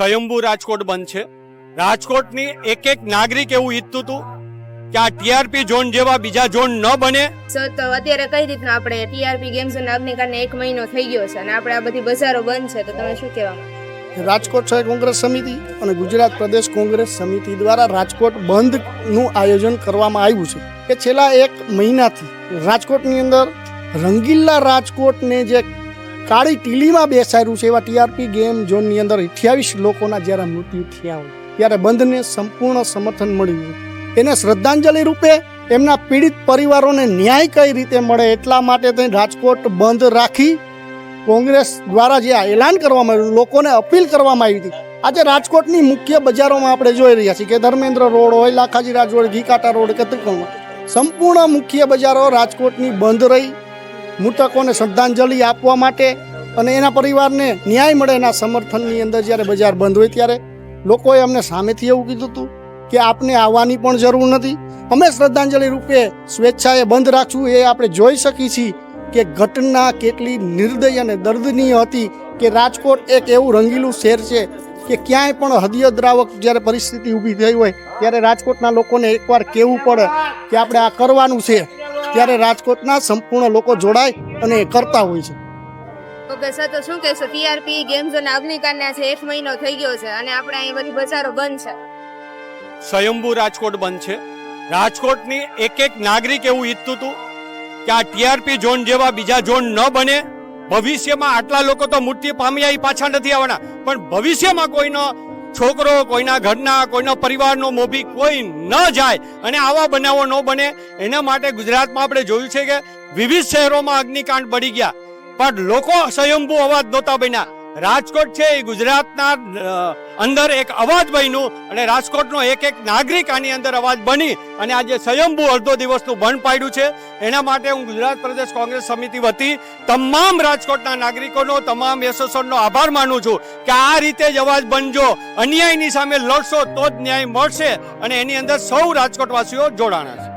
સ્વયંભૂ રાજકોટ બંધ છે. રાજકોટની એક એક નાગરિક એવું ઈચ્છતું હતું કે આ ટીઆરપી ઝોન જેવા બીજા ઝોન ન બને. સર તો અત્યારે કઈ રીતના આપણે ટીઆરપી ગેમ્સ અને કારણે એક મહિનો થઈ ગયો છે અને આપણે આ બધી બજારો બંધ છે તો તમે શું કહેવા રાજકોટ શહેર કોંગ્રેસ સમિતિ અને ગુજરાત પ્રદેશ કોંગ્રેસ સમિતિ દ્વારા રાજકોટ બંધનું આયોજન કરવામાં આવ્યું છે. કે છેલ્લા એક મહિનાથી રાજકોટની અંદર રંગીલા રાજકોટને જે કાળી ટીલીમાં બેસાડ્યું છે એવા ટીઆરપી ગેમ ઝોનની અંદર અઠ્યાવીસ લોકોના જ્યારે મૃત્યુ થયા હોય, ત્યારે બંધને સંપૂર્ણ સમર્થન મળ્યું એને શ્રદ્ધાંજલિ રૂપે એમના પીડિત પરિવારોને ન્યાય કઈ રીતે મળે એટલા માટે તે રાજકોટ બંધ રાખી કોંગ્રેસ દ્વારા જે એલાન કરવામાં આવ્યું, લોકોને અપીલ કરવામાં આવી હતી. આજે રાજકોટની મુખ્ય બજારોમાં આપણે જોઈ રહ્યા છીએ કે ધર્મેન્દ્ર રોડ હોય, લાખાજી રાજ રોડ ઘીકાટા રોડ કે ત્રિકોણ સંપૂર્ણ મુખ્ય બજારો રાજકોટની બંધ રહી. મૃતકોને શ્રદ્ધાંજલિ આપવા માટે અને એના પરિવારને ન્યાય મળે એના સમર્થનની અંદર જ્યારે બજાર બંધ હોય ત્યારે લોકોએ અમને સામેથી એવું કીધું હતું કે આપને આવવાની પણ જરૂર નથી. અમે શ્રદ્ધાંજલિ રૂપે સ્વેચ્છાએ બંધ રાખશું. એ આપણે જોઈ શકીએ છીએ કે ઘટના કેટલી નિર્દય અને દર્દનીય હતી કે રાજકોટ એક એવું રંગીલું શહેર છે કે ક્યાંય પણ હદિયદ્રાવક જ્યારે પરિસ્થિતિ ઊભી થઈ હોય ત્યારે રાજકોટના લોકોને એકવાર કહેવું પડે કે આપણે આ કરવાનું છે. ત્યારે રાજકોટના સંપૂર્ણ લોકો જોડાય અને એ કરતા હોય છે. ઓકે સર તો શું કહેશો? ટીઆરપી ગેમ્સ અને અગ્નિકાંડના છે એક મહિનો થઈ ગયો છે અને આપણે અહીં બધી બજારો બંધ છે. સ્વયંભૂ રાજકોટ બંધ છે. રાજકોટની એક એક નાગરિક એવું ઈચ્છતું હતું કે આ ટીઆરપી ઝોન જેવા બીજા ઝોન ન બને. ભવિષ્યમાં આટલા લોકો તો મૃત્યુ પામ્યા એ પાછા નથી આવવાના. પણ ભવિષ્યમાં કોઈનો છોકરો કોઈના ઘરના, કોઈના પરિવારનો મોભી કોઈ ન જાય અને આવા બનાવો ન બને, એના માટે ગુજરાતમાં આપણે જોયું છે કે વિવિધ શહેરોમાં અગ્નિકાંડ બળી ગયા. પણ લોકો સ્વયંભૂ અવાજ નહોતા બન્યા. રાજકોટ છે એ ગુજરાતના અંદર એક અવાજ બન્યું અને રાજકોટનો એક એક નાગરિક આની અંદર અવાજ બની અને આજે સ્વયંભૂ અડધો દિવસનું બંધ પાડ્યું છે. એના માટે હું ગુજરાત પ્રદેશ કોંગ્રેસ સમિતિ વતી તમામ રાજકોટના નાગરિકોનો, તમામ એસોસિએશનનો આભાર માનું છું કે આ રીતે જ અવાજ બનજો. અન્યાયની સામે લડશો તો જ ન્યાય મળશે અને એની અંદર સૌ રાજકોટવાસીઓ જોડાણા છે.